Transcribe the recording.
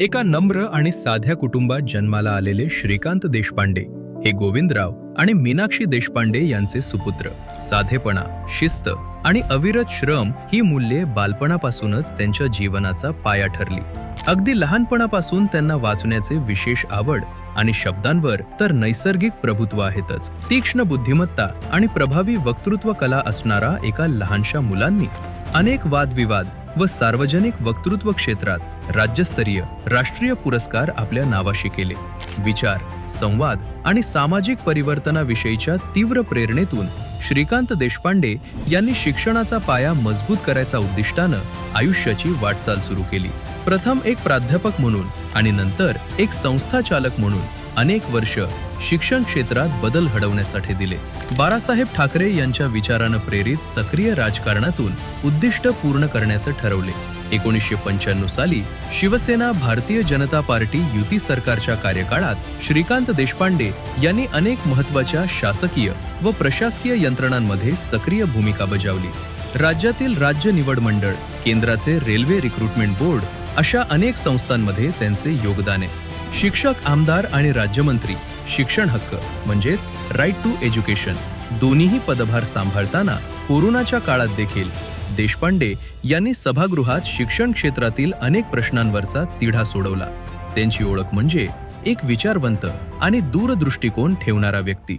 एका नम्र आणि साध्या कुटुंबात जन्माला आलेले श्रीकांत देशपांडे हे गोविंदराव आणि मीनाक्षी देशपांडे यांचे सुपुत्र. साधेपणा शिस्त आणि अविरत श्रम ही मूल्ये बालपणापासूनच त्यांच्या जीवनाचा पाया ठरली. अगदी लहानपणापासून त्यांना वाचण्याचे विशेष आवड आणि शब्दांवर तर नैसर्गिक प्रभुत्व आहेतच. तीक्ष्ण बुद्धिमत्ता आणि प्रभावी वक्तृत्व कला असणारा एका लहानशा मुलांनी अनेक वादविवाद व सार्वजनिक वक्तृत्व क्षेत्रात राज्यस्तरीय राष्ट्रीय पुरस्कार आपल्या नावाशी केले. विचार संवाद आणि सामाजिक परिवर्तनाविषयीच्या तीव्र प्रेरणेतून श्रीकांत देशपांडे यांनी शिक्षणाचा पाया मजबूत करायचा उद्दिष्टानं आयुष्याची वाटचाल सुरू केली. प्रथम एक प्राध्यापक म्हणून आणि नंतर एक संस्थाचालक म्हणून अनेक वर्ष शिक्षण क्षेत्रात बदल घडवण्यासाठी दिले. बाळासाहेब ठाकरे यांच्या विचारानं प्रेरित सक्रिय राजकारणातून उद्दिष्ट पूर्ण करण्याचं ठरवले. एकोणीसशे पंच्याण्णव साली शिवसेना भारतीय जनता पार्टी युती सरकारच्या कार्यकाळात श्रीकांत देशपांडे यांनी अनेक महत्त्वाच्या शासकीय व प्रशासकीय यंत्रणांमध्ये सक्रिय भूमिका बजावली. राज्यातील राज्य निवड मंडळ केंद्राचे रेल्वे रिक्रुटमेंट बोर्ड अशा अनेक संस्थांमध्ये त्यांचे योगदान आहे. शिक्षक आमदार आणि राज्यमंत्री शिक्षण हक्क म्हणजेच राईट टू एज्युकेशन दोन्हीही पदभार सांभाळताना कोरोनाच्या काळात देखील देशपांडे यांनी सभागृहात शिक्षण क्षेत्रातील अनेक प्रश्नांवरचा तिढा सोडवला. त्यांची ओळख म्हणजे एक विचारवंत आणि दूरदृष्टिकोन ठेवणारा व्यक्ती.